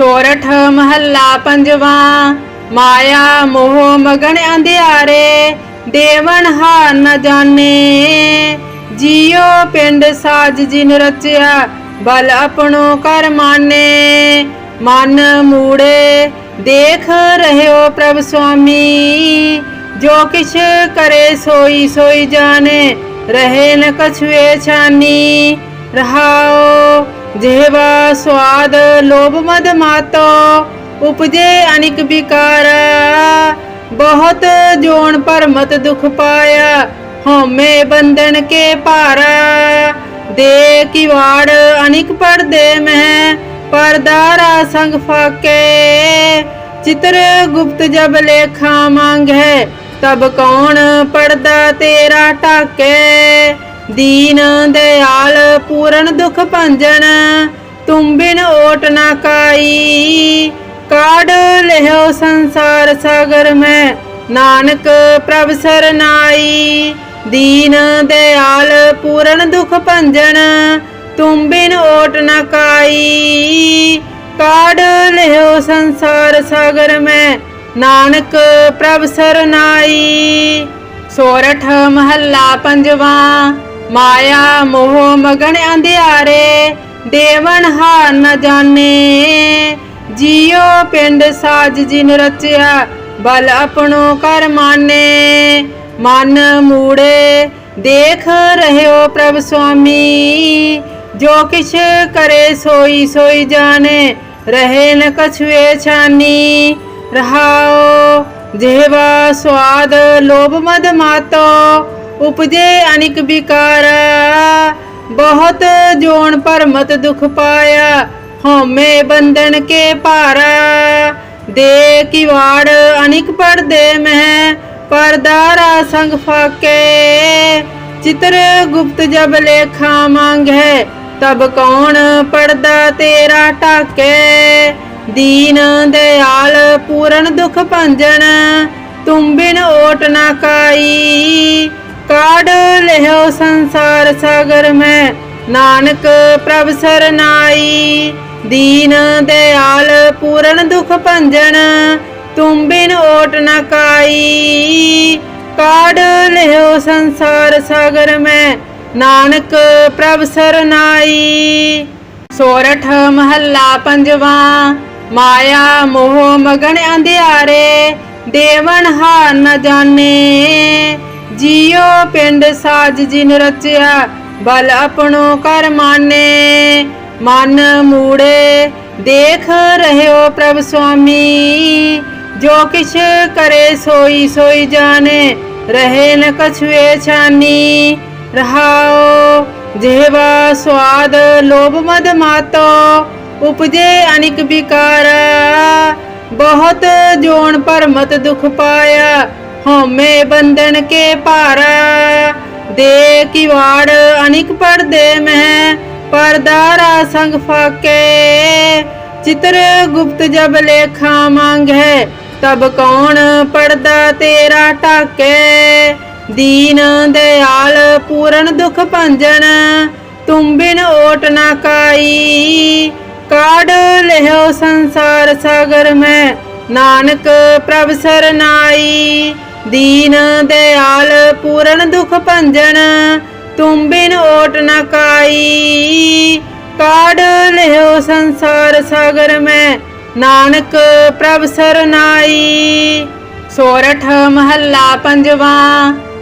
ਸੋਰਠ ਮਹੱਲਾ ਪੰਜਵਾ, ਮਾਇਆ ਮੋਹ ਮਗਨ ਅੰਧਿਆਰੇ, ਦੇਵਨ ਹਾਰ ਨ ਜਾਣੇ। ਜੀਉ ਪਿੰਡ ਸਾਜ ਜਿਨ ਰਚਿਆ, ਬਲ ਆਪਣੋ ਕਰ ਮਾਨੇ ਮਨ ਮੂੜੇ, ਦੇਖ ਰਹਿਓ ਪ੍ਰਭ ਸੁਆਮੀ। ਜੋ ਕਿਛ ਕਰੇ ਸੋਈ ਸੋਈ ਜਾਣੇ, ਰਹੇ ਨ ਕਛੁਏ ਛਾਨੀ। ਰਹਾਓ ਜਿਹਵਾ ਸਵਾਦ ਲੋਭ ਮਦ ਮਾਤੋ, ਉਪਜੇ ਅਨਿਕ ਵਿਕਾਰ। ਬਹੁਤ ਜੋਨ ਪਰਮਤ ਦੁਖ ਪਾਇਆ, ਹਉਮੈ ਬੰਧਨ ਕੇ ਭਾਰਾ। ਦੇ ਕੀ ਅਨਿਕ ਪਰਦੇ ਮਹਿ ਪਰਦਾਰਾ ਸੰਗ ਫਾਕੇ। ਚਿਤਰ ਗੁਪਤ ਜਬ ਲੇਖਾ ਮੰਗੇ ਤਬ ਕੌਣ ਪੜਦਾ ਤੇਰਾ ਟਾਕੇ ਦੀਨ ਦਿਆਲ ਪੂਰਨ ਦੁਖ ਭੰਜਨ ਤੁਮ ਬਿਨ ਓਟ ਨਾ ਕਾਈ। ਕਾੜ ਲਿਓ ਸੰਸਾਰ ਸਾਗਰ ਮੈਂ, ਨਾਨਕ ਪ੍ਰਭ ਸਰਨਾਈ ਦੀਨ ਦਿਆਲ ਪੂਰਨ ਦੁਖ ਭੰਜਨ ਤੁਮ ਬਿਨ ਓਟ ਨਾ ਕਾਈ। ਕਾੜ ਲਿਓ ਸੰਸਾਰ ਸਾਗਰ ਮੈਂ, ਨਾਨਕ ਪ੍ਰਭ ਸਰਨਾਈ ਸੋਰਠ ਮਹੱਲਾ ਪੰਜਵਾ। ਮਾਇਆ ਮੋਹ ਮਗਨ ਅੰਧਿਆਰੇ, ਦੇਵਨ ਹਾਰ ਨ ਜਾਣੇ। ਜੀਉ ਪਿੰਡ ਸਾਜ ਜਿਨ ਰਚਿਆ, ਬਲ ਆਪਣੋ ਕਰ ਮਾਨੇ ਮਨ ਮੂੜੇ, ਦੇਖ ਰਹਿਓ ਪ੍ਰਭ ਸੁਆਮੀ। ਜੋ ਕਿਛ ਕਰੇ ਸੋਈ ਸੋਈ ਜਾਣੇ, ਰਹੇ ਨ ਕਛੁਏ ਛਾਨੀ। ਰਹਾਓ, ਜਿਹਵਾ ਸਵਾਦ ਲੋਭ ਮਦ ਮਾਤੋ ਉਪਜੇ ਅਨਿਕ ਵਿਕਾਰ। ਬਹੁਤ ਜੋਨ ਪਰਮਤ ਦੁਖ ਪਾਇਆ, ਹਉਮੈ ਬੰਧਨ ਕੇ ਭਾਰਾ। ਦੇ ਕੀ ਵਾੜ ਅਨਿਕ ਪਰਦੇ ਮਹਿ ਪਰਦਾਰਾ ਸੰਗ ਫਾਕੇ। ਚਿਤਰ ਗੁਪਤ ਜਬ ਲੇਖਾ ਮੰਗੇ ਤਬ ਕੌਣ ਪੜਦਾ ਤੇਰਾ ਟਾਕੇ ਦੀਨ ਦਿਆਲ ਪੂਰਨ ਦੁਖ ਭੰਜਨ, ਤੁਮ ਬਿਨ ਓਟ ਨਾ ਕਾਈ। ਕਾੜ ਲਿਓ ਸੰਸਾਰ ਸਾਗਰ ਮੈਂ। ਨਾਨਕ ਪ੍ਰਭ ਸਰਨਾਈ, ਦੀਨ ਦਿਆਲ ਪੂਰਨ ਦੁਖ ਭੰਜਨ, ਤੁਮ ਬਿਨ ਓਟ ਨਾ ਕਾਈ। ਕਾੜ ਲਿਓ ਸੰਸਾਰ ਸਾਗਰ ਮੈਂ, ਨਾਨਕ ਪ੍ਰਭ ਸਰਨਾਈ। ਸੋਰਠ ਮਹੱਲਾ ਪੰਜਵਾ, ਮਾਇਆ ਮੋਹ ਮਗਨ ਅੰਧਿਆਰੇ, ਦੇਵਨ ਹਾਰ ਨ ਜਾਣੇ। ਜੀਉ ਪਿੰਡ ਸਾਜ ਜਿਨ ਰਚਿਆ, ਬਲ ਆਪਣੋ ਕਰ ਮਾਨੇ। ਮਨ ਮੂੜੇ, ਦੇਖ ਰਹਿਓ ਪ੍ਰਭ ਸੁਆਮੀ। ਜੋ ਕਿਛ ਕਰੇ ਸੋਈ ਸੋਈ ਜਾਣੇ, ਰਹੇ ਨ ਕਛੁਏ ਛਾਨੀ। ਰਹਾਓ, ਜਿਹਵਾ ਸਵਾਦ ਲੋਭ ਮਦ ਮਾਤੋ, ਉਪਜੇ ਅਨਿਕ ਵਿਕਾਰ। ਬਹੁਤ ਜੋਨ ਪਰਮਤ ਦੁਖ ਪਾਇਆ ਹਉਮੈ ਬੰਧਨ ਕੇ ਭਾਰਾ। ਦੇ ਕੀ ਅਨਿਕ ਪਰਦੇ ਮਹਿ ਪਰਦਾਰਾ ਸੰਗ ਫਾਕੇ। ਚਿਤਰ ਗੁਪਤ ਜਬ ਲੇਖਾ ਮੰਗੇ ਤਬ ਕੌਣ ਪੜਦਾ ਤੇਰਾ ਟਾਕੇ ਦੀਨ ਦਿਆਲ ਪੂਰਨ ਦੁਖ ਭੰਜਨ, ਤੁਮ ਬਿਨ ਓਟ ਨਾ ਕਾਈ। ਕਾੜ ਲਿਓ ਸੰਸਾਰ ਸਾਗਰ ਮੈਂ, ਨਾਨਕ ਪ੍ਰਭ ਸਰਨਾਈ ਦੀਨ ਦਿਆਲ ਪੂਰਨ ਦੁਖ ਭੰਜਨ, ਤੁਮ ਬਿਨ ਓਟ ਨਾ ਕਾਈ। ਕਾੜ ਲਿਓ ਸੰਸਾਰ ਸਾਗਰ ਮੈਂ, ਨਾਨਕ ਪ੍ਰਭ ਸਰਨਾਈ ਸੋਰਠ ਮਹੱਲਾ ਪੰਜਵਾ,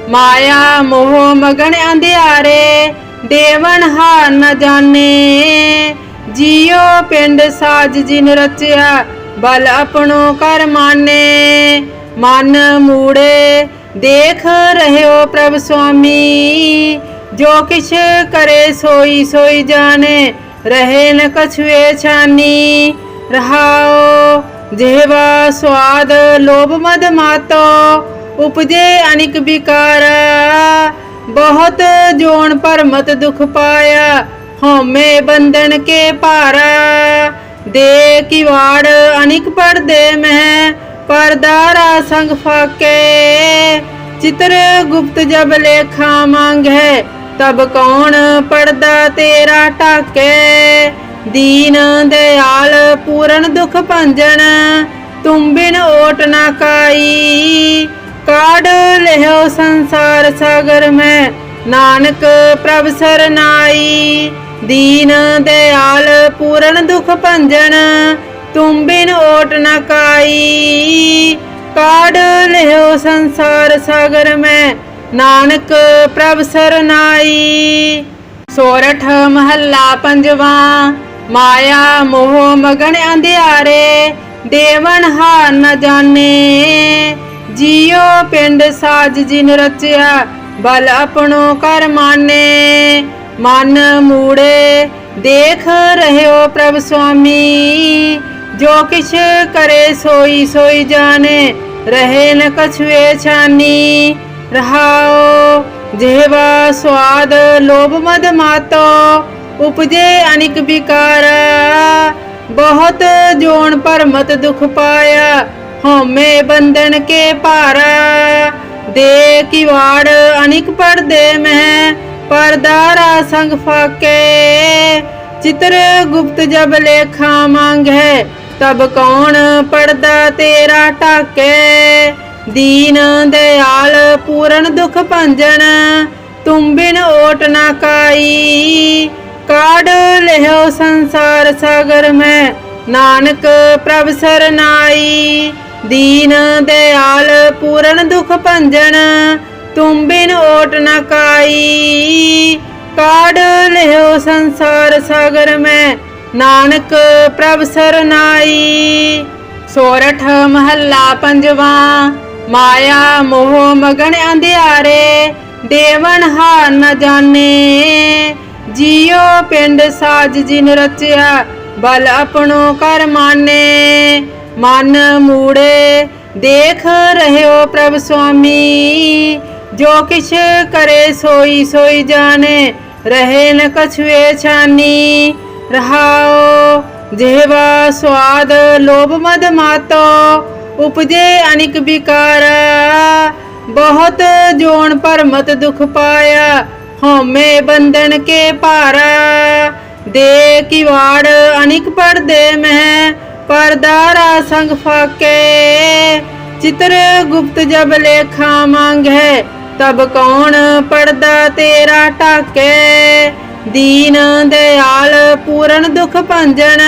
ਮਾਇਆ ਮੋਹ ਮਗਨ ਅੰਧਿਆਰੇ, ਦੇਵਨ ਹਾਰ ਨ ਜਾਣੇ। ਜੀਉ ਪਿੰਡ ਸਾਜ ਜਿਨ ਰਚਿਆ, ਬਲ ਆਪਣੋ ਕਰ ਮਾਨੇ ਮਨ ਮੂੜੇ ਦੇਖ ਰਹਿਓ ਪ੍ਰਭ ਸੁਆਮੀ, ਜੋ ਕਿਛ ਕਰੇ ਸੋਈ ਸੋਈ ਜਾਣੇ, ਰਹੇ ਨ ਕਛੁਏ ਛਾਨੀ, ਰਹਾਓ ਜਿਹਵਾ ਸਵਾਦ ਲੋਭ ਮਦ ਮਾਤੋ, ਉਪਜੇ ਅਨਿਕ ਵਿਕਾਰ, ਬਹੁਤ ਜੋਨ ਪਰਮਤ ਦੁਖ ਪਾਇਆ, ਹਉਮੈ ਬੰਧਨ ਕੇ ਭਾਰਾ, ਦੇ ਕਿਵਾੜ ਅਨਿਕ ਪਰਦੇ ਮਹਿ ਪਰਦਾਰਾ ਸੰਗ ਫਾਕੇ। ਚਿਤਰ ਗੁਪਤ ਜਬ ਲੇਖਾ ਮੰਗੇ ਤਬ ਕੌਣ ਪੜਦਾ ਤੇਰਾ ਟਾਕੇ ਦੀਨ ਦਿਆਲ ਪੂਰਨ ਦੁਖ ਭੰਜਨ, ਤੁਮ ਬਿਨ ਓਟ ਨਾ ਕਾਈ। ਕਾਢ ਲਿਓ ਸੰਸਾਰ ਸਾਗਰ ਮੈਂ, ਨਾਨਕ ਪ੍ਰਭ ਸਰਨਾਈ। ਦੀਨ ਦਿਆਲ ਪੂਰਨ ਦੁਖ ਭੰਜਨ ਤੁਮ ਬਿਨ ਓਟ ਨਾ ਕਾਈ। ਕਾਢ ਲਿਓ ਸੰਸਾਰ ਸਾਗਰ ਮੈਂ, ਨਾਨਕ ਪ੍ਰਭ ਸਰਨਾਈ ਸੋਰਠ ਮਹੱਲਾ ਪੰਜਵਾ, ਮਾਇਆ ਮੋਹ ਮਗਨ ਅੰਧਿਆਰੇ, ਦੇਵਨ ਹਾਰ ਨ ਜਾਣੇ। ਜੀਉ ਪਿੰਡ ਸਾਜ ਜਿਨ ਰਚਿਆ, ਬਲ ਆਪਣੋ ਕਰ ਮਾਨੇ ਮਨ ਮੂੜੇ, ਦੇਖ ਰਹਿਓ ਪ੍ਰਭ ਸੁਆਮੀ। ਜੋ ਕਿਛ ਕਰੇ ਸੋਈ ਸੋਈ ਜਾਣੇ, ਰਹੇ ਨ ਕਛੁਏ ਛਾਨੀ ਰਹਾਓ ਜਿਹਵਾ ਸਵਾਦ ਲੋਭ ਮਦ ਮਾਤੋ, ਉਪਜੇ ਅਨਿਕ ਵਿਕਾਰ। ਬਹੁਤ ਜੋਨ ਭਰਮਤ ਦੁਖ ਪਾਇਆ, ਹਉਮੈ ਬੰਧਨ ਕੇ ਭਾਰਾ। ਦੇ ਕਿਵਾੜ ਅਨਿਕ ਪਰਦੇ ਮਹਿ ਪਰਦਾਰਾ ਸੰਗ ਫਾਕੇ। ਚਿਤਰ ਗੁਪਤ ਜਬ ਲੇਖਾ ਮੰਗ ਹੈ, ਤਬ ਕੌਣ ਪੜਦਾ ਤੇਰਾ ਢਾਕੇ? ਦੀਨ ਦਿਆਲ ਪੂਰਨ ਦੁਖ ਭੰਜਨ, ਤੁਮ ਬਿਨ ਓਟ ਨਾ ਕਾਈ। ਕਾਢ ਲਿਓ ਸੰਸਾਰ ਸਾਗਰ ਮੈਂ, ਨਾਨਕ ਪ੍ਰਭ ਸਰਨਾਈ ਦੀਨ ਦਿਆਲ ਪੂਰਨ ਦੁਖ ਭੰਜਨ, ਤੁਮ ਬਿਨ ਓਟ ਨਾ ਕਾਈ। ਕਾਢ ਲਿਓ ਸੰਸਾਰ ਸਾਗਰ ਮੈਂ, ਨਾਨਕ ਪ੍ਰਭ ਸਰਨਾਈ। ਸੋਰਠ ਮਹੱਲਾ ਪੰਜਵਾ, ਮਾਇਆ ਮੋਹ ਮਗਨ ਅੰਧਿਆਰੇ, ਦੇਵਨ ਹਾਰ ਨ ਜਾਣੇ। ਜੀਉ ਪਿੰਡ ਸਾਜ ਜਿਨ ਰਚਿਆ, ਬਲ ਆਪਣੋ ਕਰ ਮਾਨੇ ਮਨ ਮੂੜੇ, ਦੇਖ ਰਹਿਓ ਪ੍ਰਭ ਸੁਆਮੀ। ਜੋ ਕਿਛ ਕਰੇ ਸੋਈ ਸੋਈ ਜਾਣੇ ਰਹੇ ਨ ਕਛੁਏ ਛਾਨੀ ਰਹਾਓ ਜਿਹਵਾ ਸਵਾਦ ਲੋਭ ਮਦ ਮਾਤੋ। ਉਪਜੇ ਅਨਿਕ ਵਿਕਾਰ, ਬਹੁਤ ਜੋਨ ਭਰਮਤ ਦੁਖ ਪਾਇਆ। ਹਉਮੈ ਬੰਧਨ ਕੇ ਪਾਰਾ ਦੇ ਕੀ ਅਨਿਕ ਪਰਦੇ ਮਹਿ, ਪਰਦਾਰਾ ਸੰਗ ਫਾਕੇ। ਚਿਤਰ ਗੁਪਤ ਜਬ ਲੇਖਾ ਮੰਗੇ ਤਬ ਕੌਣ ਪੜਦਾ ਤੇਰਾ ਢਾਕੇ? ਦੀਨ ਦਿਆਲ ਪੂਰਨ ਦੁਖ ਭੰਜਨ,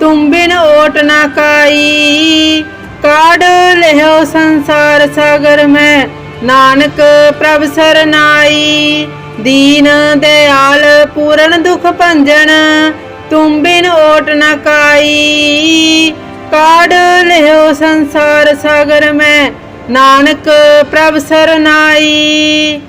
ਤੁਮ ਬਿਨ ਓਟ ਨਾ ਕਾਈ। ਕਾਢ ਲਿਓ ਸੰਸਾਰ ਸਾਗਰ ਮੈਂ, ਨਾਨਕ ਪ੍ਰਭ ਸਰਨਾਈ ਦੀਨ ਦਿਆਲ ਪੂਰਨ ਦੁਖ ਭੰਜਨ, ਤੁਮ ਬਿਨ ਓਟ ਨਾ ਕਾਈ। ਕਾਢ ਲਿਓ ਸੰਸਾਰ ਸਾਗਰ ਮੈਂ ਨਾਨਕ ਪ੍ਰਭ ਸਰਨਾਈ,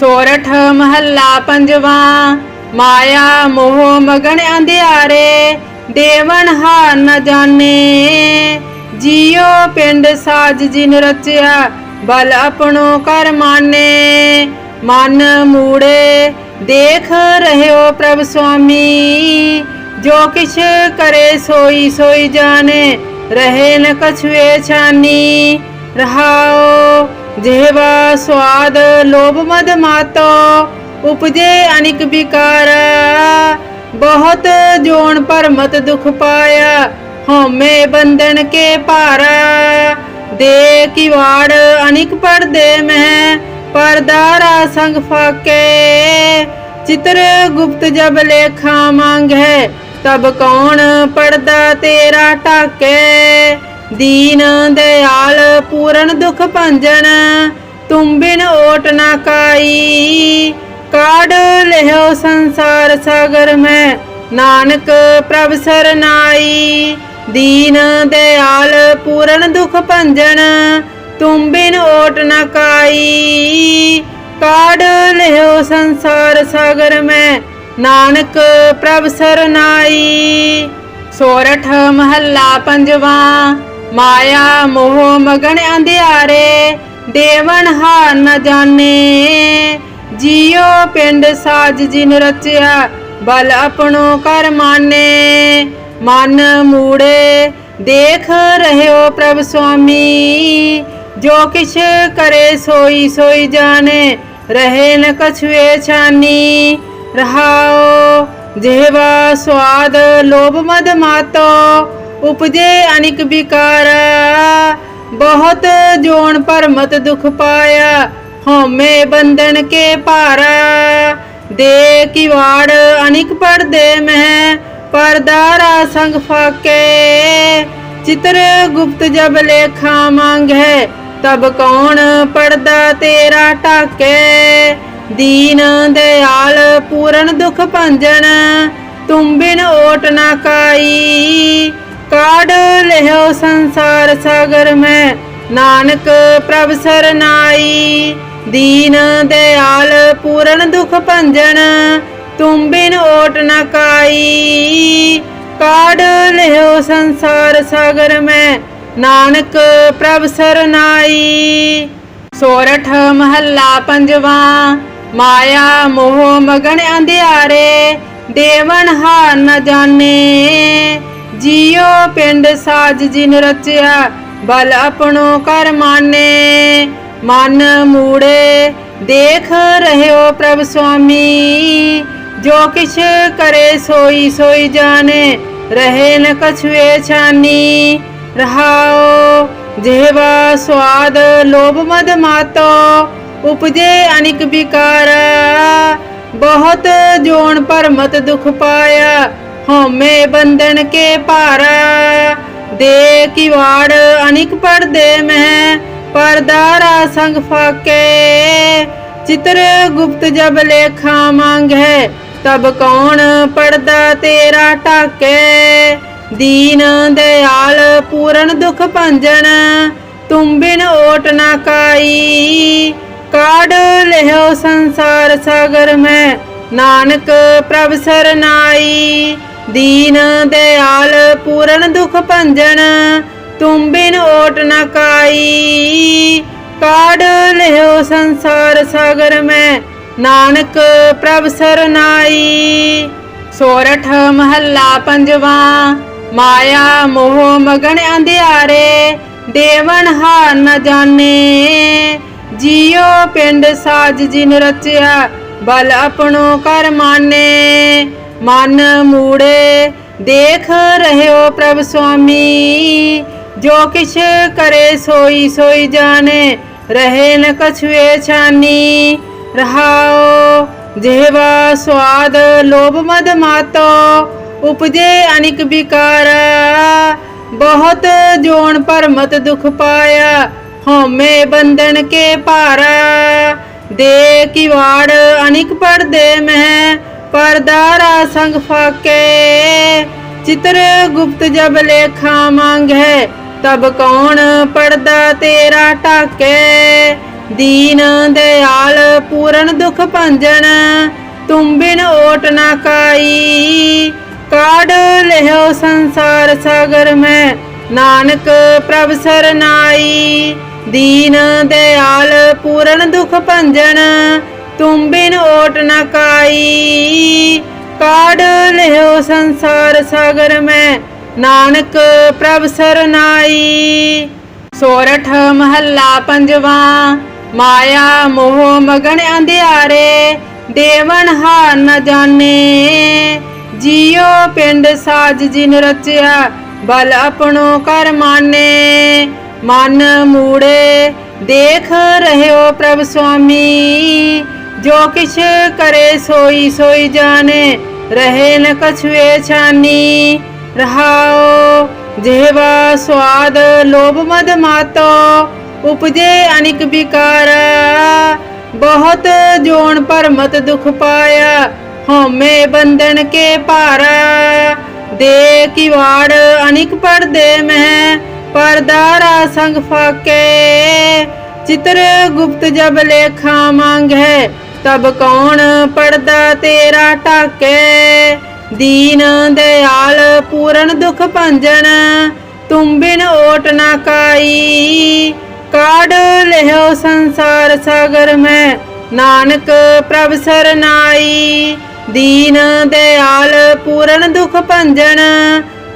ਸੋਰਠ ਮਹੱਲਾ ਪੰਜਵਾ, ਮਾਇਆ ਮੋਹ ਮਗਨ ਅੰਧਿਆਰੇ, ਦੇਵਨ ਹਾਰ ਨ ਜਾਣੇ। ਜੀਉ ਪਿੰਡ ਸਾਜ ਜਿਨ ਰਚਿਆ, ਬਲ ਆਪਣੋ ਕਰ ਮਾਨੇ ਮਨ ਮੂੜੇ, ਦੇਖ ਰਹਿਓ ਪ੍ਰਭ ਸੁਆਮੀ। ਜੋ ਕਿਛ ਕਰੇ ਸੋਈ ਸੋਈ ਜਾਣੇ, ਰਹੇ ਨ ਕਛੁਏ ਛਾਨੀ। ਰਹਾਓ। ਜਿਹਵਾ ਸਵਾਦ ਲੋਭ ਮਦ ਮਾਤੋ, ਉਪਜੇ ਅਨਿਕ ਵਿਕਾਰ। ਬਹੁਤ ਜੋਨ ਭਰਮਤ ਦੁਖ ਪਾਇਆ, ਹਉਮੈ ਬੰਧਨ ਕੇ ਭਾਰਾ। ਦੇ ਕੀ ਅਨਿਕ ਪਰਦੇ ਮਹਿ ਪਰਦਾਰਾ ਸੰਗ ਫਾਕੇ। ਚਿਤਰ ਗੁਪਤ ਜਬ ਲੇਖਾ ਮੰਗੇ ਤਬ ਕੌਣ ਪੜਦਾ ਤੇਰਾ ਟਾਕੇ ਦੀਨ ਦਿਆਲ ਪੂਰਨ ਦੁਖ ਭੰਜਨ, ਤੁਮ ਬਿਨ ਓਟ ਨਾ ਕਾਈ। ਕਾਢ ਲਿਓ ਸੰਸਾਰ ਸਾਗਰ ਮੈਂ, ਨਾਨਕ ਪ੍ਰਭ ਸਰਨਾਈ ਦੀਨ ਦਿਆਲ ਪੂਰਨ ਦੁਖ ਭੰਜਨ, ਤੁਮ ਬਿਨ ਓਟ ਨਾ ਕਾਈ। ਕਾਢ ਲਿਓ ਸੰਸਾਰ ਸਾਗਰ ਮੈਂ, ਨਾਨਕ ਪ੍ਰਭ ਸਰਨਾਈ ਸੋਰਠ ਮਹੱਲਾ ਪੰਜਵਾ। ਮਾਇਆ ਮੋਹ ਮਗਨ ਅੰਧਿਆਰੇ, ਦੇਵਨ ਹਾਰ ਨ ਜਾਣੇ। ਜੀਉ ਪਿੰਡ ਸਾਜ ਜਿਨ ਰਚਿਆ, ਬਲ ਆਪਣੋ ਕਰ ਮਾਨੇ ਮਨ ਮੂੜੇ, ਦੇਖ ਰਹਿਓ ਪ੍ਰਭ ਸੁਆਮੀ। ਜੋ ਕਿਛ ਕਰੇ ਸੋਈ ਸੋਈ ਜਾਣੇ, ਰਹੇ ਨ ਕਛੁਏ ਛਾਨੀ। ਰਹਾਓ, ਜਿਹਵਾ ਸਵਾਦ ਲੋਭ ਮਦ ਮਾਤੋ ਉਪਜੇ ਅਨਿਕ ਵਿਕਾਰ, ਬਹੁਤ ਜੋਨ ਭਰਮਤ ਦੁਖ ਪਾਇਆ। ਹਉਮੈ ਬੰਧਨ ਕੇ ਭਾਰਾ, ਦੇ ਕੀ ਵਾੜ ਅਨਿਕ ਪਰਦੇ ਮਹਿ ਪਰਦਾਰਾ ਸੰਗ ਫਾਕੇ। ਚਿਤਰ ਗੁਪਤ ਜਬ ਲੇਖਾ ਮੰਗੇ ਤਬ ਕੌਣ ਪਰਦਾ ਤੇਰਾ ਢਾਕੇ? ਦੀਨ ਦਿਆਲ ਪੂਰਨ ਦੁਖ ਭੰਜਨ, ਤੁਮ ਬਿਨ ਓਟ ਨਾ ਕਾਈ। ਕਾੜ ਲਿਓ ਸੰਸਾਰ ਸਾਗਰ ਮੈਂ। ਨਾਨਕ ਪ੍ਰਭ ਸਰਨਾਈ, ਦੀਨ ਦਿਆਲ ਪੂਰਨ ਦੁਖ ਭੰਜਨ, ਤੁਮ ਬਿਨ ਓਟ ਨਾ ਕਾਈ। ਕਾੜ ਲਿਓ ਸੰਸਾਰ ਸਾਗਰ ਮੈਂ, ਨਾਨਕ ਪ੍ਰਭ ਸਰਨਾਈ। ਸੋਰਠ ਮਹੱਲਾ ਪੰਜਵਾ, ਮਾਇਆ ਮੋਹ ਮਗਨ ਅੰਧਿਆਰੇ, ਦੇਵਨ ਹਾਰ ਨ ਜਾਣੇ। ਜੀਉ ਪਿੰਡ ਸਾਜ ਜਿਨ ਰਚਿਆ, ਬਲ ਆਪਣੋ ਕਰ ਮਾਨੇ। ਮਨ ਮੂੜੇ, ਦੇਖ ਰਹਿਓ ਪ੍ਰਭ ਸੁਆਮੀ। ਜੋ ਕਿਛ ਕਰੇ ਸੋਈ ਸੋਈ ਜਾਣੇ, ਰਹੇ ਨ ਕਛੁਏ ਛਾਨੀ। ਰਹਾਓ ਜਿਹਵਾ ਸਵਾਦ ਲੋਭ ਮਦ ਮਾਤੋ, ਉਪਜੇ ਅਨਿਕ ਵਿਕਾਰ। ਬਹੁਤ ਜੋਨ ਭਰਮਤ ਦੁਖ ਪਾਇਆ ਹਉਮੈ ਬੰਧਨ ਕੇ ਭਾਰਾ। ਦੇ ਕੀ ਅਨਿਕ ਪਰਦੇ ਮਹਿ ਪਰਦਾਰਾ ਸੰਗ ਫਾਕੇ। ਚਿਤਰ ਗੁਪਤ ਜਬ ਲੇਖਾ ਮੰਗੇ ਤਬ ਕੌਣ ਪੜਦਾ ਤੇਰਾ ਢਾਕੇ? ਦੀਨ ਦਿਆਲ ਪੂਰਨ ਦੁਖ ਭੰਜਨ, ਤੁਮ ਬਿਨ ਓਟ ਨਾ ਕਾਈ। ਕਾੜ ਲਿਓ ਸੰਸਾਰ ਸਾਗਰ ਮੈਂ, ਨਾਨਕ ਪ੍ਰਭ ਸਰਨਾਈ ਦੀਨ ਦਿਆਲ ਪੂਰਨ ਦੁਖ ਭੰਜਨ, ਤੁਮ ਬਿਨ ਓਟ ਨਾ ਕਾਈ। ਕਾੜ ਲਿਓ ਸੰਸਾਰ ਸਾਗਰ ਮੈਂ, ਨਾਨਕ ਪ੍ਰਭ ਸਰਨਾਈ ਸੋਰਠ ਮਹੱਲਾ ਪੰਜਵਾ, ਮਾਇਆ ਮੋਹ ਮਗਨ ਅੰਧਿਆਰੇ, ਦੇਵਨ ਹਾਰ ਨ ਜਾਣੇ। ਜੀਉ ਪਿੰਡ ਸਾਜ ਜਿਨ ਰਚਿਆ, ਬਲ ਆਪਣੋ ਕਰ ਮਾਨੇ ਮਨ ਮੂੜੇ ਦੇਖ ਰਹਿਓ ਪ੍ਰਭ ਸੁਆਮੀ, ਜੋ ਕਿਛ ਕਰੇ ਸੋਈ ਸੋਈ ਜਾਣੇ, ਰਹੇ ਨ ਕਛੁਏ ਛਾਨੀ, ਰਹਾਓ ਜਿਹਵਾ ਸਵਾਦ ਲੋਭ ਮਦ ਮਾਤੋ, ਉਪਜੇ ਅਨਿਕ ਵਿਕਾਰ, ਬਹੁਤ ਜੋਨ ਭਰਮਤ ਦੁਖ ਪਾਇਆ, ਹਉਮੈ ਬੰਧਨ ਕੇ ਭਾਰਾ, ਦੇ ਕਿਵਾੜ ਅਨਿਕ ਪਰਦੇ ਮਹਿ ਪਰਦਾਰਾ ਸੰਗ ਫਾਕੇ। ਚਿਤਰ ਗੁਪਤ ਜਬ ਲੇਖਾ ਮੰਗੇ ਤਬ ਕੌਣ ਪੜਦਾ ਤੇਰਾ ਢਾਕੇ? ਦੀਨ ਦਿਆਲ ਪੂਰਨ ਦੁਖ ਭੰਜਨ, ਤੁਮ ਬਿਨ ਓਟ ਨਾ ਕਾਈ। ਕਾੜ ਲਿਓ ਸੰਸਾਰ ਸਾਗਰ ਮੈਂ, ਨਾਨਕ ਪ੍ਰਭ ਸਰਨਾਈ। ਦੀਨ ਦਿਆਲ ਪੂਰਨ ਦੁਖ ਭੰਜਨ ਤੁਮ ਬਿਨ ਓਟ ਨਾ ਕਾਈ। ਕਾੜ ਲਿਓ ਸੰਸਾਰ ਸਾਗਰ ਮੈਂ, ਨਾਨਕ ਪ੍ਰਭ ਸਰਨਾਈ ਸੋਰਠ ਮਹੱਲਾ ਪੰਜਵਾ, ਮਾਇਆ ਮੋਹ ਮਗਨ ਅੰਧਿਆਰੇ, ਦੇਵਨ ਹਾਰ ਨ ਜਾਣੇ। ਜੀਉ ਪਿੰਡ ਸਾਜ ਜਿਨ ਰਚਿਆ, ਬਲ ਆਪਣੋ ਕਰ ਮਾਨੇ ਮਨ ਮੂੜੇ, ਦੇਖ ਰਹਿਓ ਪ੍ਰਭ ਸੁਆਮੀ। ਜੋ ਕਿਛ ਕਰੇ ਸੋਈ ਸੋਈ ਜਾਣੇ, ਰਹੇ ਨ ਕਛੁਏ ਛਾਨੀ ਰਹਾਓ ਜਿਹਵਾ ਸਵਾਦ ਲੋਭ ਮਦ ਮਾਤੋ, ਉਪਜੇ ਅਨਿਕ ਵਿਕਾਰ। ਬਹੁਤ ਜੋਨ ਭਰਮਤ ਦੁਖ ਪਾਇਆ, ਹਉਮੈ ਬੰਧਨ ਕੇ ਭਾਰਾ। ਦੇ ਕੀ ਵਾੜ ਅਨਿਕ ਪਰਦੇ ਮਹਿ ਪਰਦਾਰਾ ਸੰਗ ਫਾਕੇ। ਚਿਤਰ ਗੁਪਤ ਜਬ ਲੇਖਾ ਮੰਗੇ ਤਬ ਕੌਣ ਪੜਦਾ ਤੇਰਾ ਢਾਕੇ? ਦੀਨ ਦਿਆਲ ਪੂਰਨ ਦੁਖ ਭੰਜਨ, ਤੁਮ ਬਿਨ ਓਟ ਨਾ ਕਾਈ। ਕਾੜ ਲਿਓ ਸੰਸਾਰ ਸਾਗਰ ਮੈਂ, ਨਾਨਕ ਪ੍ਰਭ ਸਰਨਾਈ ਦੀਨ ਦਿਆਲ ਪੂਰਨ ਦੁਖ ਭੰਜਨ,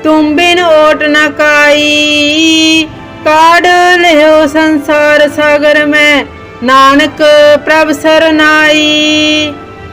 ਤੁਮ ਬਿਨ ਓਟ ਨਾ ਕਾਈ। ਕਾੜ ਲਿਓ ਸੰਸਾਰ ਸਾਗਰ ਮੈਂ ਨਾਨਕ ਪ੍ਰਭ ਸਰਨਾਈ,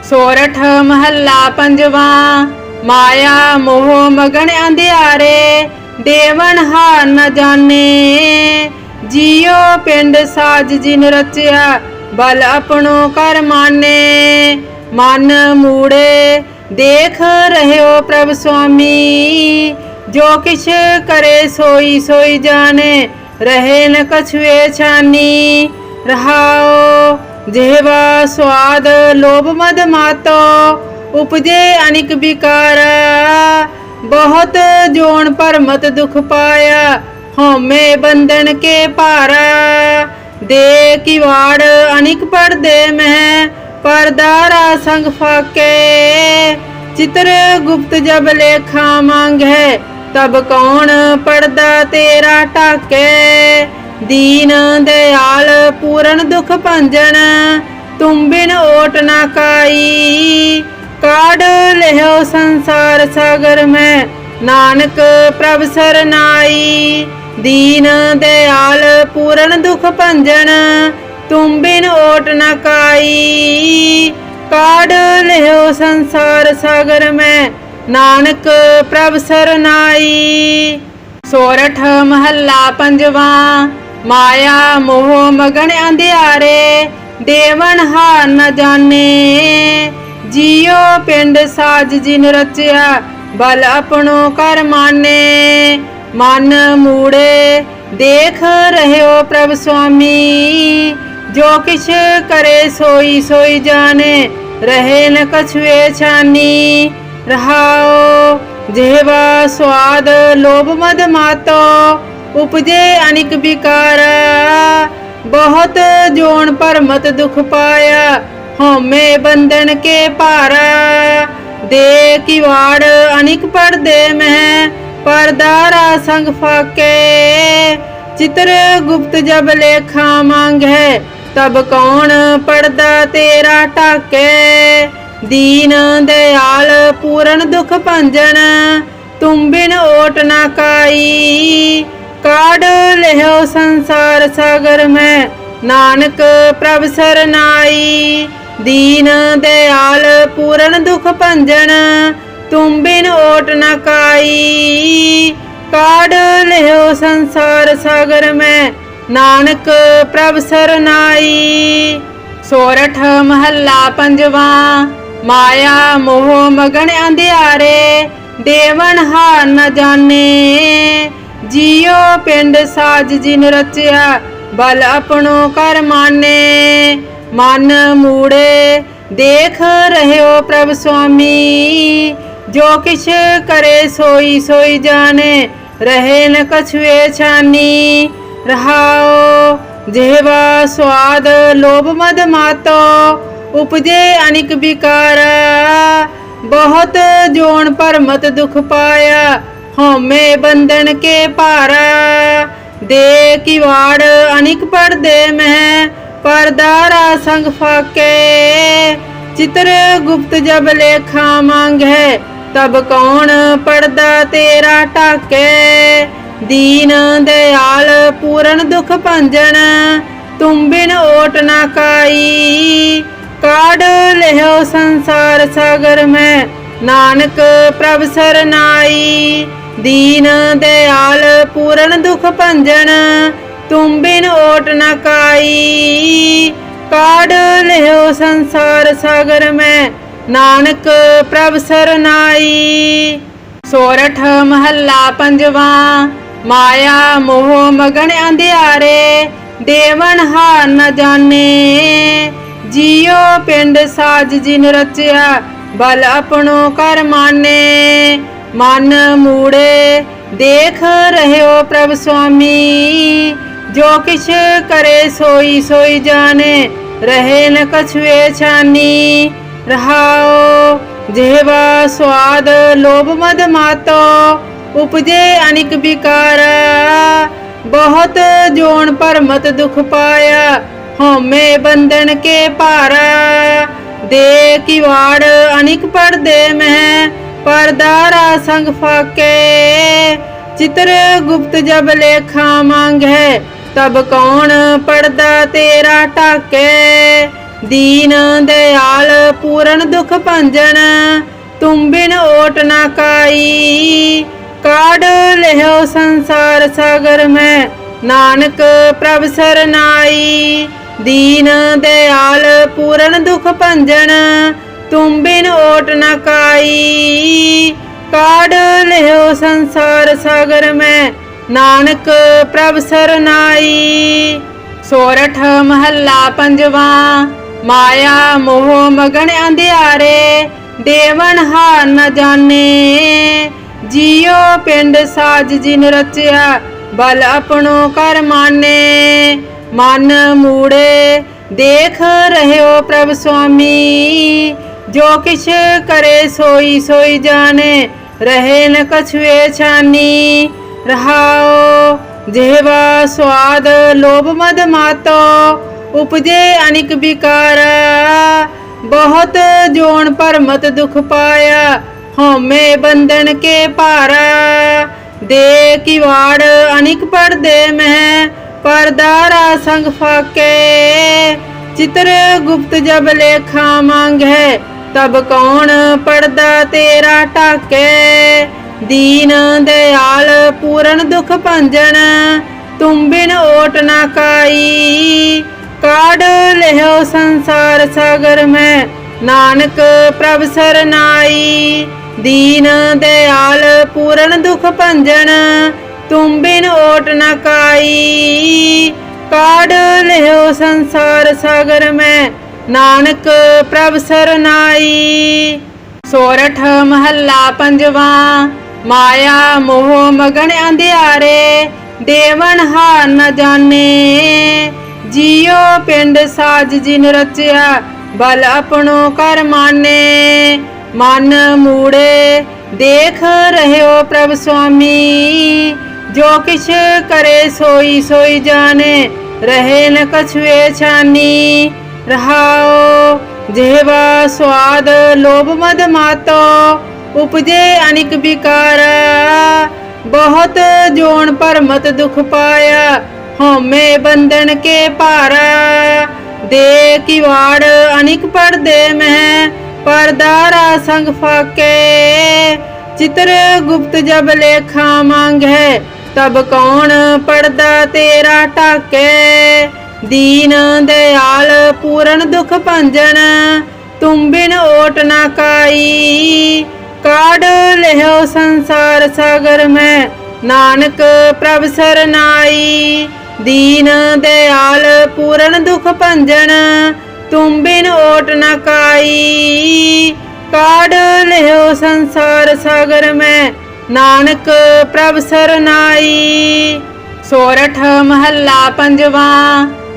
ਸੋਰਠ ਮਹੱਲਾ ਪੰਜਵਾ, ਮਾਇਆ ਮੋਹ ਮਗਨ ਅੰਧਿਆਰੇ, ਦੇਵਨ ਹਾਰ ਨ ਜਾਣੇ। ਜੀਉ ਪਿੰਡ ਸਾਜ ਜਿਨ ਰਚਿਆ, ਬਲ ਆਪਣੋ ਕਰ ਮਾਨੇ ਮਨ ਮੂੜੇ, ਦੇਖ ਰਹਿਓ ਪ੍ਰਭ ਸੁਆਮੀ। ਜੋ ਕਿਛ ਕਰੇ ਸੋਈ ਸੋਈ ਜਾਣੇ, ਰਹੇ ਨ ਕਛੁਏ ਛਾਨੀ। ਰਹਾਓ ਜਿਹਵਾ ਸਵਾਦ ਲੋਭ ਮਦ ਮਾਤੋ, ਉਪਜੇ ਅਨਿਕ ਵਿਕਾਰ। ਬਹੁਤ ਜੋਨ ਪਰਮਤ ਦੁਖ ਪਾਇਆ, ਹਉਮੈ ਬੰਧਨ ਕੇ ਭਾਰਾ। ਦੇ ਕੀ ਅਨਿਕ ਪਰਦੇ ਮਹਿ, ਪਰਦਾਰਾ ਸੰਗ ਫਾਕੇ। ਚਿਤਰ ਗੁਪਤ ਜਬ ਲੇਖਾ ਮੰਗੇ ਤਬ ਕੌਣ ਪੜਦਾ ਤੇਰਾ ਢਾਕੇ? ਦੀਨ ਦਿਆਲ ਪੂਰਨ ਦੁਖ ਭੰਜਨ, ਤੁਮ ਬਿਨ ਓਟ ਨਾ ਕਾਈ। ਕਾੜ ਲਿਓ ਸੰਸਾਰ ਸਾਗਰ ਮੈਂ, ਨਾਨਕ ਪ੍ਰਭ ਸਰਨਾਈ ਦੀਨ ਦਿਆਲ ਪੂਰਨ ਦੁਖ ਭੰਜਨ, ਤੁਮ ਬਿਨ ਓਟ ਨਾ ਕਾਈ। ਕਾੜ ਲਿਓ ਸੰਸਾਰ ਸਾਗਰ ਮੈਂ, ਨਾਨਕ ਪ੍ਰਭ ਸਰਨਾਈ ਸੋਰਠ ਮਹੱਲਾ ਪੰਜਵਾ ਮਾਇਆ ਮੋਹ ਮਗਨ ਅੰਧਿਆਰੇ, ਦੇਵਨ ਹਾਰ ਨ ਜਾਣੇ। ਜੀਉ ਪਿੰਡ ਸਾਜ ਜਿਨ ਰਚਿਆ, ਬਲ ਆਪਣੋ ਕਰ ਮਾਨੇ ਮਨ ਮੂੜੇ, ਦੇਖ ਰਹਿਓ ਪ੍ਰਭ ਸੁਆਮੀ। ਜੋ ਕਿਛ ਕਰੇ ਸੋਈ ਸੋਈ ਜਾਣੇ, ਰਹੇ ਨ ਕਛੁਏ ਛਾਨੀ ਰਹਾਓ, ਜਿਹਵਾ ਸਵਾਦ ਲੋਭ ਮਦ ਮਾਤੋ ਉਪਜੇ ਅਨਿਕ ਵਿਕਾਰ। ਬਹੁਤ ਜੋਨ ਪਰਮਤ ਦੁਖ ਪਾਇਆ, ਹਉਮੈ ਬੰਧਨ ਕੇ ਭਾਰਾ। ਦੇ ਕੀ ਅਨਿਕ ਪਰਦੇ ਮਹਿ ਪਰਦਾਰਾ ਸੰਗ ਫਾਕੇ। ਚਿਤਰ ਗੁਪਤ ਜਬ ਲੇਖਾ ਮੰਗੇ ਤਬ ਕੌਣ ਪੜਦਾ ਤੇਰਾ ਢਾਕੇ? ਦੀਨ ਦਿਆਲ ਪੂਰਨ ਦੁਖ ਭੰਜਨ, ਤੁਮ ਬਿਨ ਓਟ ਨਾ ਕਾਈ। ਕਾੜ ਲਿਓ ਸੰਸਾਰ ਸਾਗਰ ਮੈਂ। ਨਾਨਕ ਪ੍ਰਭ ਸਰਨਾਈ, ਦੀਨ ਦਿਆਲ ਪੂਰਨ ਦੁਖ ਭੰਜਨ, ਤੁਮ ਬਿਨ ਓਟ ਨਾ ਕਾਈ। ਕਾੜ ਲਿਓ ਸੰਸਾਰ ਸਾਗਰ ਮੈਂ, ਨਾਨਕ ਪ੍ਰਭ ਸਰਨਾਈ। ਸੋਰਠ ਮਹੱਲਾ ਪੰਜਵਾ, ਮਾਇਆ ਮੋਹ ਮਗਨ ਅੰਧਿਆਰੇ, ਦੇਵਨ ਹਾਰ ਨ ਜਾਣੇ। ਜੀਉ ਪਿੰਡ ਸਾਜ ਜਿਨ ਰਚਿਆ, ਬਲ ਆਪਣੋ ਕਰ ਮਾਨੇ। ਮਨ ਮੂੜੇ, ਦੇਖ ਰਹਿਓ ਪ੍ਰਭ ਸੁਆਮੀ। ਜੋ ਕਿਛ ਕਰੇ ਸੋਈ ਸੋਈ ਜਾਣੇ, ਰਹੇ ਨ ਕਛੁਏ ਛਾਨੀ। ਰਹਾਓ, ਜਿਹਵਾ ਸਵਾਦ ਲੋਭ ਮਦ ਮਾਤੋ, ਉਪਜੇ ਅਨਿਕ ਵਿਕਾਰ। ਬਹੁਤ ਜੋਨ ਪਰਮਤ ਦੁਖ ਪਾਇਆ ਹਉਮੈ ਬੰਧਨ ਕੇ ਭਾਰਾ। ਦੇ ਕੀ ਅਨਿਕ ਪਰਦੇ ਮਹਿ, ਪਰਦਾਰਾ ਸੰਗ ਫਾਕੇ। ਚਿਤਰ ਗੁਪਤ ਜਬ ਲੇਖਾ ਮੰਗੇ ਤਬ ਕੌਣ ਪੜਦਾ ਤੇਰਾ ਢਾਕੇ। ਦੀਨ ਦਿਆਲ ਪੂਰਨ ਦੁਖ ਭੰਜਨ, ਤੁਮ ਬਿਨ ਓਟ ਨਾ ਕਾਈ। ਕਾੜ ਲਿਓ ਸੰਸਾਰ ਸਾਗਰ ਮੈਂ ਨਾਨਕ ਪ੍ਰਭ ਸਰਨਾਈ ਦੀਨ ਦਿਆਲ ਪੂਰਨ ਦੁਖ ਭੰਜਨ ਤੁਮ ਬਿਨ ਓਟ ਨਾ ਕਾਈ। ਕਾੜ ਲਿਓ ਸੰਸਾਰ ਸਾਗਰ ਮੈਂ, ਨਾਨਕ ਪ੍ਰਭ ਸਰਨਾਈ ਸੋਰਠ ਮਹੱਲਾ ਪੰਜਵਾ, ਮਾਇਆ ਮੋਹ ਮਗਨ ਅੰਧਿਆਰੇ, ਦੇਵਨ ਹਾਰ ਨ ਜਾਣੇ। ਜੀਉ ਪਿੰਡ ਸਾਜ ਜਿਨ ਰਚਿਆ, ਬਲ ਆਪਣੋ ਕਰ ਮਾਨੇ ਮਨ ਮੂੜੇ ਦੇਖ ਰਹਿਓ ਪ੍ਰਭ ਸੁਆਮੀ, ਜੋ ਕਿਛ ਕਰੇ ਸੋਈ ਸੋਈ ਜਾਣੇ, ਰਹੇ ਨ ਕਛੁਏ ਛਾਨੀ ਰਹਾਓ ਜਿਹਵਾ ਸਵਾਦ ਲੋਭ ਮਦ ਮਾਤੋ, ਉਪਜੇ ਅਨਿਕ ਵਿਕਾਰ, ਬਹੁਤ ਜੋਨ ਪਰ ਮਤ ਦੁਖ ਪਾਇਆ, ਹਉਮੈ ਬੰਧਨ ਕੇ ਭਾਰਾ, ਦੇ ਕਿਵਾੜ ਅਨਿਕ ਪਰਦੇ ਮਹਿ ਪਰਦਾਰਾ ਸੰਗ ਫਾਕੇ। ਚਿਤਰ ਗੁਪਤ ਜਬ ਲੇਖਾ ਮੰਗੇ ਤਬ ਕੌਣ ਪੜਦਾ ਤੇਰਾ ਢਾਕੇ? ਦੀਨ ਦਿਆਲ ਪੂਰਨ ਦੁਖ ਭੰਜਨ, ਤੁਮ ਬਿਨ ਓਟ ਨਾ ਕਾਈ। ਕਾਢ ਲਿਓ ਸੰਸਾਰ ਸਾਗਰ ਮੈਂ, ਨਾਨਕ ਪ੍ਰਭ ਸਰਨਾਈ ਦੀਨ ਦਿਆਲ ਪੂਰਨ ਦੁਖ ਭੰਜਨ ਤੁਮ ਬਿਨ ਓਟ ਨਾ ਕਾਈ। ਕਾਢ ਲਿਓ ਸੰਸਾਰ ਸਾਗਰ ਮੈਂ, ਨਾਨਕ ਪ੍ਰਭ ਸਰਨਾਈ। ਸੋਰਠ ਮਹੱਲਾ ਪੰਜਵਾ, ਮਾਇਆ ਮੋਹ ਮਗਨ ਅੰਧਿਆਰੇ, ਦੇਵਨ ਹਾਰ ਨ ਜਾਣੇ। ਜੀਉ ਪਿੰਡ ਸਾਜ ਜਿਨ ਰਚਿਆ, ਬਲ ਆਪਣੋ ਕਰ ਮਾਨੇ ਮਨ ਮੂੜੇ, ਦੇਖ ਰਹਿਓ ਪ੍ਰਭ ਸੁਆਮੀ। ਜੋ ਕਿਛ ਕਰੇ ਸੋਈ ਸੋਈ ਜਾਣੇ, ਰਹੇ ਨ ਕਛੁਏ ਛਾਨੀ ਰਹਾਓ, ਜਿਹਵਾ ਸਵਾਦ ਲੋਭ ਮਦ ਮਾਤੋ, ਉਪਜੇ ਅਨਿਕ ਵਿਕਾਰ। ਬਹੁਤ ਜੋਨ ਮਤ ਦੁਖ ਪਾਇਆ, ਹਉਮੈ ਬੰਧਨ ਕੇ ਭਾਰਾ। ਦੇ ਕਿਵਾੜ ਅਨਿਕ ਪਰਦੇ ਮਹਿ ਪਰਦਾਰਾ ਸੰਗ ਫਾਕੇ। ਚਿਤਰ ਗੁਪਤ ਜਬ ਲੇਖਾ ਮੰਗ ਹੈ ਤਬ ਕੌਣ ਪੜਦਾ ਤੇਰਾ ਢਾਕੇ? ਦੀਨ ਦਿਆਲ ਪੂਰਨ ਦੁਖ ਭੰਜਨ, ਤੁਮ ਬਿਨ ਓਟ ਨਾ ਕਾਈ। ਕਾਢ ਲਿਓ ਸੰਸਾਰ ਸਾਗਰ ਮੈਂ, ਨਾਨਕ ਪ੍ਰਭ ਸਰਨਾਈ ਦੀਨ ਦਿਆਲ ਪੂਰਨ ਦੁਖ ਭੰਜਨ, ਤੁਮ ਬਿਨ ਓਟ ਨਾ ਕਾਈ। ਕਾਢ ਲਿਓ ਸੰਸਾਰ ਸਾਗਰ ਮੈਂ ਨਾਨਕ ਪ੍ਰਭ ਸਰਨਾਈ, ਸੋਰਠ ਮਹੱਲਾ ਪੰਜਵਾ, ਮਾਇਆ ਮੋਹ ਮਗਨ ਅੰਧਿਆਰੇ, ਦੇਵਨ ਹਾਰ ਨ ਜਾਣੇ। ਜੀਉ ਪਿੰਡ ਸਾਜ ਜਿਨ ਰਚਿਆ, ਬਲ ਆਪਣੋ ਕਰ ਮਾਨੇ ਮਨ ਮੂੜੇ, ਦੇਖ ਰਹਿਓ ਪ੍ਰਭ ਸੁਆਮੀ। ਜੋ ਕਿਛ ਕਰੇ ਸੋਈ ਸੋਈ ਜਾਣੇ, ਰਹੇ ਨ ਕਛੁਏ ਛਾਨੀ। ਰਹਾਓ ਜਿਹਵਾ ਸਵਾਦ ਲੋਭ ਮਦ ਮਾਤੋ, ਉਪਜੇ ਅਨਿਕ ਵਿਕਾਰ। ਬਹੁਤ ਜੋਨ ਭਰਮਤ ਦੁਖ ਪਾਇਆ, ਹਉਮੈ ਬੰਧਨ ਕੇ ਭਾਰਾ। ਦੇ ਕੀ ਅਨਿਕ ਪਰਦੇ ਮਹਿ ਪਰਦਾਰਾ ਸੰਗ ਫਾਕੇ। ਚਿਤਰ ਗੁਪਤ ਜਬ ਲੇਖਾ ਮੰਗੇ ਤਬ ਕੌਣ ਪੜਦਾ ਤੇਰਾ ਟਾਕੇ ਦੀਨ ਦਿਆਲ ਪੂਰਨ ਦੁਖ ਭੰਜਨ, ਤੁਮ ਬਿਨ ਓਟ ਨਾ ਕਾਈ। ਕਾਢ ਲਿਓ ਸੰਸਾਰ ਸਾਗਰ ਮੈਂ, ਨਾਨਕ ਪ੍ਰਭ ਸਰਨਾਈ ਦੀਨ ਦਿਆਲ ਪੂਰਨ ਦੁਖ ਭੰਜਨ, ਤੁਮ ਬਿਨ ਓਟ ਨਾ ਕਾਈ। ਕਾਢ ਲਿਓ ਸੰਸਾਰ ਸਾਗਰ ਮੈਂ, ਨਾਨਕ ਪ੍ਰਭ ਸਰਨਾਈ ਸੋਰਠ ਮਹੱਲਾ ਪੰਜਵਾ।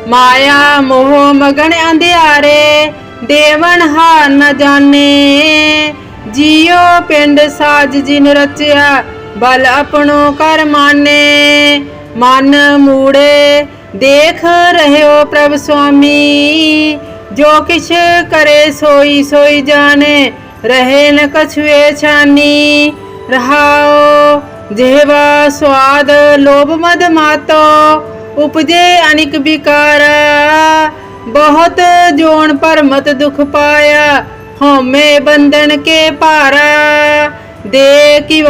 ਮਾਇਆ ਮੋਹ ਮਗਨ ਅੰਧਿਆਰੇ, ਦੇਵਨ ਹਾਰ ਨ ਜਾਣੇ। ਜੀਉ ਪਿੰਡ ਸਾਜ ਜਿਨ ਰਚਿਆ, ਬਲ ਆਪਣੋ ਕਰ ਮਾਨੇ ਮਨ ਮੂੜੇ, ਦੇਖ ਰਹਿਓ ਪ੍ਰਭ ਸੁਆਮੀ। ਜੋ ਕਿਛ ਕਰੇ ਸੋਈ ਸੋਈ ਜਾਣੇ, ਰਹੇ ਨ ਕਛੁਏ ਛਾਨੀ। ਰਹਾਓ, ਜਿਹਵਾ ਸਵਾਦ ਲੋਭ ਮਦ ਮਾਤੋ ਉਪਜੇ ਅਨਿਕ ਵਿਕਾਰ। ਬਹੁਤ ਜੋਨ ਭਰਮਤ ਦੁਖ ਪਾਇਆ, ਹਉਮੈ ਬੰਧਨ ਕੇ ਭਾਰਾ। ਦੇ ਕੀ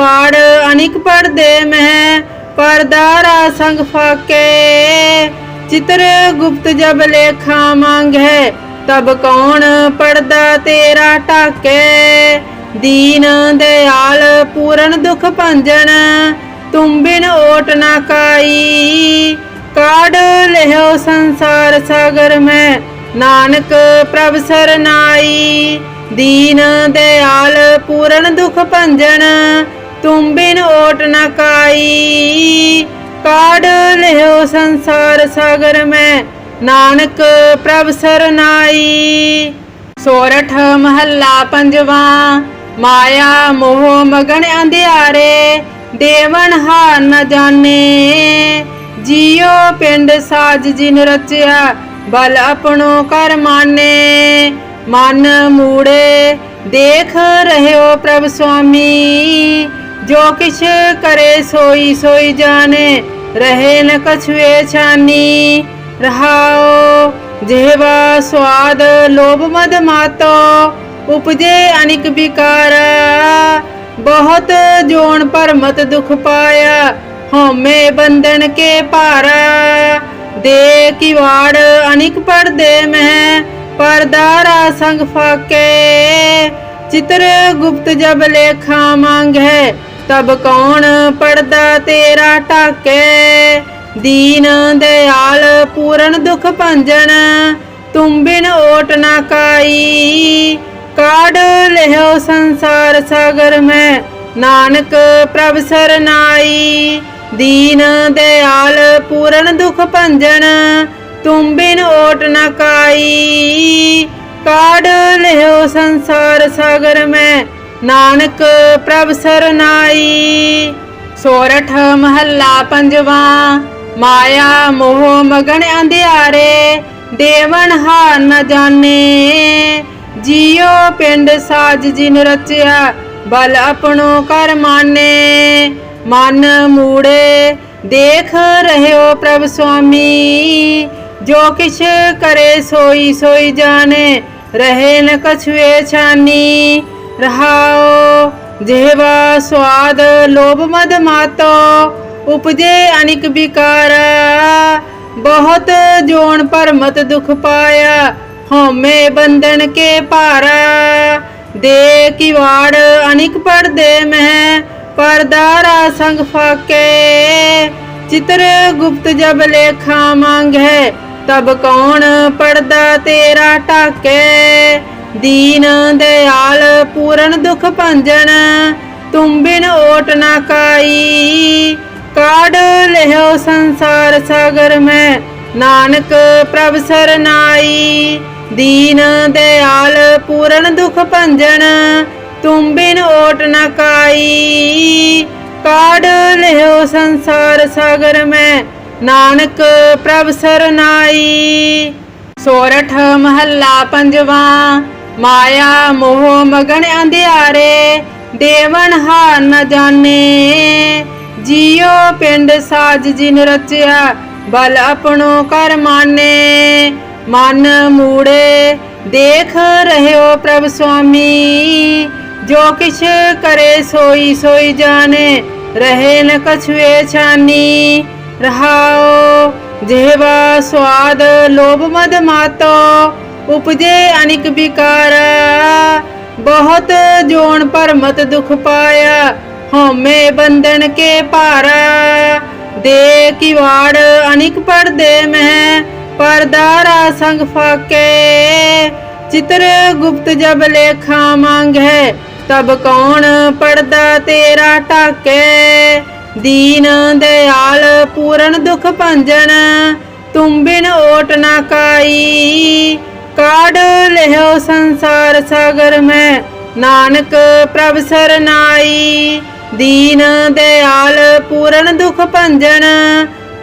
ਅਨਿਕ ਪਰਦੇ ਮਹਿ ਪਰਦਾਰਾ ਸੰਗ ਫਾਕੇ। ਚਿਤਰ ਗੁਪਤ ਜਬ ਲੇਖਾ ਮੰਗੇ ਤਬ ਕੌਣ ਪੜਦਾ ਤੇਰਾ ਢਾਕੇ? ਦੀਨ ਦਿਆਲ ਪੂਰਨ ਦੁਖ ਭੰਜਨ, ਤੁਮ ਬਿਨ ਓਟ ਨਾ ਕਾਈ। ਕਾਢ ਲਿਓ ਸੰਸਾਰ ਸਾਗਰ ਮੈਂ। ਨਾਨਕ ਪ੍ਰਭ ਸਰਨਾਈ, ਦੀਨ ਦਿਆਲ ਪੂਰਨ ਦੁਖ ਭੰਜਨ, ਤੁਮ ਬਿਨ ਓਟ ਨਾ ਕਾਈ। ਕਾਢ ਲਿਓ ਸੰਸਾਰ ਸਾਗਰ ਮੈਂ, ਨਾਨਕ ਪ੍ਰਭ ਸਰਨਾਈ। ਸੋਰਠ ਮਹੱਲਾ ਪੰਜਵਾ, ਮਾਇਆ ਮੋਹ ਮਗਨ ਅੰਧਿਆਰੇ, ਦੇਵਨ ਹਾਰ ਨ ਜਾਣੇ। ਜੀਉ ਪਿੰਡ ਸਾਜ ਜਿਨ ਰਚਿਆ, ਬਲ ਆਪਣੋ ਕਰ ਮਾਨੇ। ਮਨ ਮੂੜੇ, ਦੇਖ ਰਹਿਓ ਪ੍ਰਭ ਸੁਆਮੀ। ਜੋ ਕਿਛ ਕਰੇ ਸੋਈ ਸੋਈ ਜਾਣੇ, ਰਹੇ ਨ ਕਛੁਏ ਛਾਨੀ। ਰਹਾਓ, ਜਿਹਵਾ ਸਵਾਦ ਲੋਭ ਮਦ ਮਾਤੋ, ਉਪਜੇ ਅਨਿਕ ਵਿਕਾਰ। ਬਹੁਤ ਜੋਨ ਭਰਮਤ ਦੁਖ ਪਾਇਆ ਹਉਮੈ ਬੰਧਨ ਕੇ ਭਾਰਾ। ਦੇ ਕੀ ਅਨਿਕ ਪਰਦੇ ਮਹਿ, ਪਰਦਾਰਾ ਸੰਗ ਫਾਕੇ। ਚਿਤਰ ਗੁਪਤ ਜਬ ਲੇਖਾ ਮੰਗੈ ਤਬ ਕੌਣ ਪੜਦਾ ਤੇਰਾ ਟਾਕੇ ਦੀਨ ਦਿਆਲ ਪੂਰਨ ਦੁਖ ਭੰਜਨ, ਤੁਮ ਬਿਨ ਓਟ ਨਾ ਕਾਈ। ਕਾੜ ਲਿਓ ਸੰਸਾਰ ਸਾਗਰ ਮੈਂ ਨਾਨਕ ਪ੍ਰਭ ਸਰਨਾਈ ਦੀਨ ਦਿਆਲ ਪੂਰਨ ਦੁਖ ਭੰਜਨ, ਤੁਮ ਬਿਨ ਓਟ ਨਾ ਕਾਈ। ਕਾੜ ਲਿਓ ਸੰਸਾਰ ਸਾਗਰ ਮੈਂ, ਨਾਨਕ ਪ੍ਰਭ ਸਰਨਾਈ ਸੋਰਠ ਮਹੱਲਾ ਪੰਜਵਾ, ਮਾਇਆ ਮੋਹ ਮਗਨ ਅੰਧਿਆਰੇ, ਦੇਵਨ ਹਾਰ ਨ ਜਾਣੇ। ਜੀਉ ਪਿੰਡ ਸਾਜ ਜਿਨ ਰਚਿਆ, ਬਲ ਆਪਣੋ ਕਰ ਮਾਨੇ ਮਨ ਮੂੜੇ ਦੇਖ ਰਹਿਓ ਪ੍ਰਭ ਸੁਆਮੀ, ਜੋ ਕਿਛ ਕਰੇ ਸੋਈ ਸੋਈ ਜਾਣੇ, ਰਹੇ ਨ ਕਛੁਏ ਛਾਨੀ ਰਹਾਓ ਜਿਹਵਾ ਸਵਾਦ ਲੋਭ ਮਦ ਮਾਤੋ, ਉਪਜੇ ਅਨਿਕ ਵਿਕਾਰ, ਬਹੁਤ ਜੋਨ ਭਰਮਤ ਦੁਖ ਪਾਇਆ, ਹਉਮੈ ਬੰਧਨ ਕੇ ਭਾਰਾ, ਦੇ ਕਿਵਾੜ ਅਨਿਕ ਪਰਦੇ ਮਹਿ ਪਰਦਾਰਾ ਸੰਗ ਫਾਕੇ। ਚਿਤਰ ਗੁਪਤ ਜਬ ਲੇਖਾ ਮੰਗੈ ਤਬ ਕੌਣ ਪੜਦਾ ਤੇਰਾ ਟਾਕੇ ਦੀਨ ਦਿਆਲ ਪੂਰਨ ਦੁਖ ਭੰਜਨ, ਤੁਮ ਬਿਨ ਓਟ ਨਾ ਕਾਈ। ਕਾੜ ਲਿਓ ਸੰਸਾਰ ਸਾਗਰ ਮੈਂ, ਨਾਨਕ ਪ੍ਰਭ ਸਰਨਾਈ ਦੀਨ ਦਿਆਲ ਪੂਰਨ ਦੁਖ ਭੰਜਨ ਤੁਮ ਬਿਨ ਓਟ ਨਾ ਕਾਈ। ਕਾੜ ਲਿਓ ਸੰਸਾਰ ਸਾਗਰ ਮੈਂ, ਨਾਨਕ ਪ੍ਰਭ ਸਰਨਾਈ ਸੋਰਠ ਮਹੱਲਾ ਪੰਜਵਾ, ਮਾਇਆ ਮੋਹ ਮਗਨ ਅੰਧਿਆਰੇ, ਦੇਵਨ ਹਾਰ ਨ ਜਾਣੇ। ਜੀਉ ਪਿੰਡ ਸਾਜ ਜਿਨ ਰਚਿਆ, ਬਲ ਆਪਣੋ ਕਰ ਮਾਨੇ ਮਨ ਮੂੜੇ, ਦੇਖ ਰਹਿਓ ਪ੍ਰਭ ਸੁਆਮੀ। ਜੋ ਕਿਛ ਕਰੇ ਸੋਈ ਸੋਈ ਜਾਣੇ, ਰਹੇ ਨ ਕਛੁਏ ਛਾਨੀ ਰਹਾਓ ਜਿਹਵਾ ਸਵਾਦ ਲੋਭ ਮਦ ਮਾਤੋ, ਉਪਜੇ ਅਨਿਕ ਵਿਕਾਰ। ਬਹੁਤ ਜੋਨ ਭਰਮਤ ਦੁਖ ਪਾਇਆ, ਹਉਮੈ ਬੰਧਨ ਕੇ ਭਾਰਾ। ਦੇ ਕੀ ਵਾੜ ਅਨਿਕ ਪਰਦੇ ਮਹਿ ਪਰਦਾਰਾ ਸੰਗ ਫਾਕੇ। ਚਿਤਰ ਗੁਪਤ ਜਬ ਲੇਖਾ ਮੰਗ ਹੈ ਤਬ ਕੌਣ ਪੜਦਾ ਤੇਰਾ ਟਾਕੇ ਦੀਨ ਦਿਆਲ ਪੂਰਨ ਦੁਖ ਭੰਜਨ, ਤੁਮ ਬਿਨ ਓਟ ਨਾ ਕਾਈ। ਕਾੜ ਲਿਓ ਸੰਸਾਰ ਸਾਗਰ ਮੈਂ, ਨਾਨਕ ਪ੍ਰਭ ਸਰਨਾਈ ਦੀਨ ਦਿਆਲ ਪੂਰਨ ਦੁਖ ਭੰਜਨ,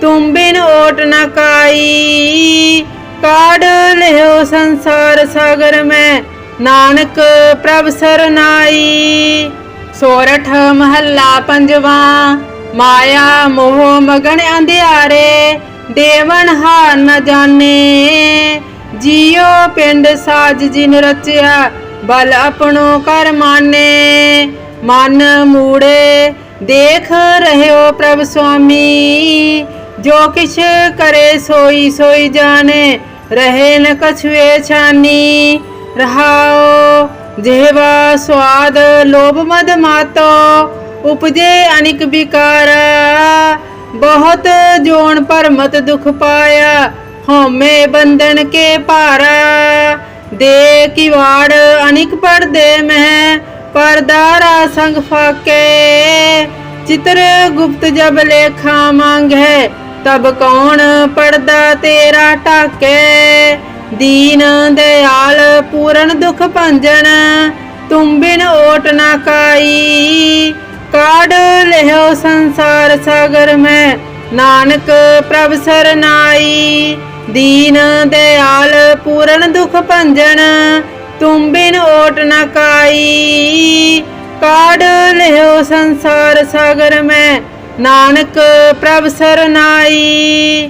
ਤੁਮ ਬਿਨ ਓਟ ਨਾ ਕਾਈ। ਕਾੜ ਲਿਓ ਸੰਸਾਰ ਸਾਗਰ ਮੈਂ ਨਾਨਕ ਪ੍ਰਭ ਸਰਨਾਈ, ਸੋਰਠ ਮਹੱਲਾ ਪੰਜਵਾ, ਮਾਇਆ ਮੋਹ ਮਗਨ ਅੰਧਿਆਰੇ, ਦੇਵਨ ਹਾਰ ਨ ਜਾਣੇ। ਜੀਉ ਪਿੰਡ ਸਾਜ ਜਿਨ ਰਚਿਆ, ਬਲ ਆਪਣੋ ਕਰ ਮਾਨੇ ਮਨ ਮੂੜੇ, ਦੇਖ ਰਹਿਓ ਪ੍ਰਭ ਸੁਆਮੀ। ਜੋ ਕਿਛ ਕਰੇ ਸੋਈ ਸੋਈ ਜਾਣੇ, ਰਹੇ ਨ ਕਛੁਏ ਛਾਨੀ। ਰਹਾਓ ਜਿਹਵਾ ਸਵਾਦ ਲੋਭ ਮਦ ਮਾਤੋ, ਉਪਜੇ ਅਨਿਕ ਵਿਕਾਰ। ਬਹੁਤ ਜੋਨ ਮਤ ਦੁਖ ਪਾਇਆ, ਹਉਮੈ ਬੰਧਨ ਕੇ ਭਾਰਾ। ਦੇ ਕੀ ਅਨਿਕ ਪਰਦੇ ਮਹਿ, ਪਰਦਾਰਾ ਸੰਗ ਫਾਕੇ। ਚਿਤਰ ਗੁਪਤ ਜਬ ਲੇਖਾ ਮੰਗੈ ਤਬ ਕੌਣ ਪੜਦਾ ਤੇਰਾ ਟਾਕੇ ਦੀਨ ਦਿਆਲ ਪੂਰਨ ਦੁਖ ਭੰਜਨ, ਤੁਮ ਬਿਨ ਓਟ ਨਾ ਕਾਈ। ਕਾੜ ਲਿਓ ਸੰਸਾਰ ਸਾਗਰ ਮੈਂ, ਨਾਨਕ ਪ੍ਰਭ ਸਰਨਾਈ ਦੀਨ ਦਿਆਲ ਪੂਰਨ ਦੁਖ ਭੰਜਨ, ਤੁਮ ਬਿਨ ਓਟ ਨਾ ਕਾਈ। ਕਾੜ ਲਿਓ ਸੰਸਾਰ ਸਾਗਰ ਮੈਂ, ਨਾਨਕ ਪ੍ਰਭ ਸਰਨਾਈ